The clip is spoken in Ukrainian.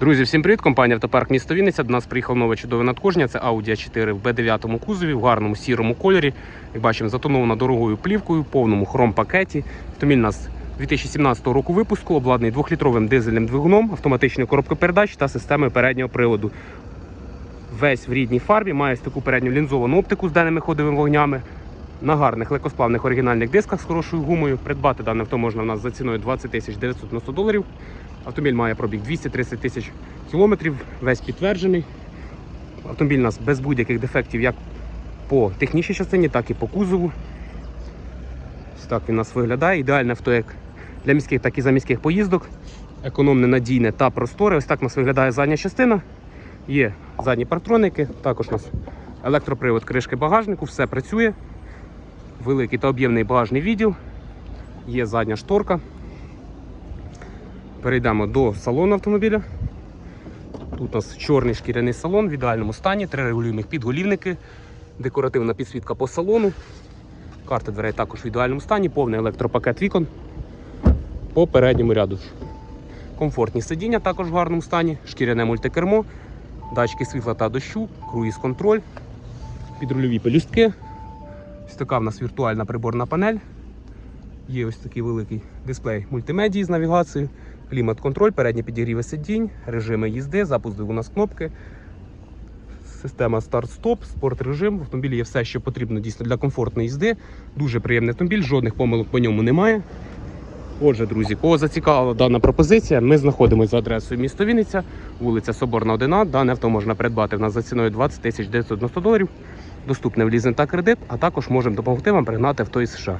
Друзі, всім привіт! Компанія Автопарк місто Вінниця. До нас приїхав нове чудове надходження. Це Audi a 4 в B9 кузові, в гарному сірому кольорі. Як бачимо, затонована дорогою плівкою, в повному хром-пакеті. Автомобіль у нас 2017 року випуску, обладнаний 2-літровим дизельним двигуном, автоматичною коробкою передач та системою переднього приводу. Весь в рідній фарбі, має таку передню лінзовану оптику з даними ходовими вогнями. На гарних легкосплавних оригінальних дисках з хорошою гумою. Придбати дане авто можна у нас за ціною 20 тисяч 990 доларів. Автомобіль має пробіг 230 тисяч кілометрів, весь підтверджений. Автомобіль у нас без будь-яких дефектів як по технічній частині, так і по кузову. Ось так він у нас виглядає. Ідеальне авто як для міських, так і за міських поїздок. Економне, надійне та просторе. Ось так у нас виглядає задня частина. Є задні партроники, також у нас електропривод кришки багажнику, все працює. Великий та об'ємний багажний відділ. Є задня шторка. Перейдемо до салону автомобіля. Тут у нас чорний шкіряний салон в ідеальному стані, три регулюємих підголівники, декоративна підсвітка по салону. Карта дверей також в ідеальному стані, повний електропакет вікон по передньому ряду. Комфортні сидіння також в гарному стані, шкіряне мультикермо, датчики світла та дощу, круїз-контроль, підрульові пелюстки. Ось в нас віртуальна приборна панель. Є ось такий великий дисплей мультимедії з навігацією, клімат-контроль, передні підігріви сидінь, режими їзди, запуск двигуна з кнопки, система старт-стоп, спорт-режим. В автомобілі є все, що потрібно дійсно для комфортної їзди. Дуже приємний автомобіль, жодних помилок по ньому немає. Отже, друзі, кого зацікавила дана пропозиція, ми знаходимося за адресою місто Вінниця, вулиця Соборна 1. Дане авто можна придбати в нас за ціною 20 тисяч 990 доларів. Доступне в лізинг та кредит, а також можемо допомогти вам пригнати авто із США.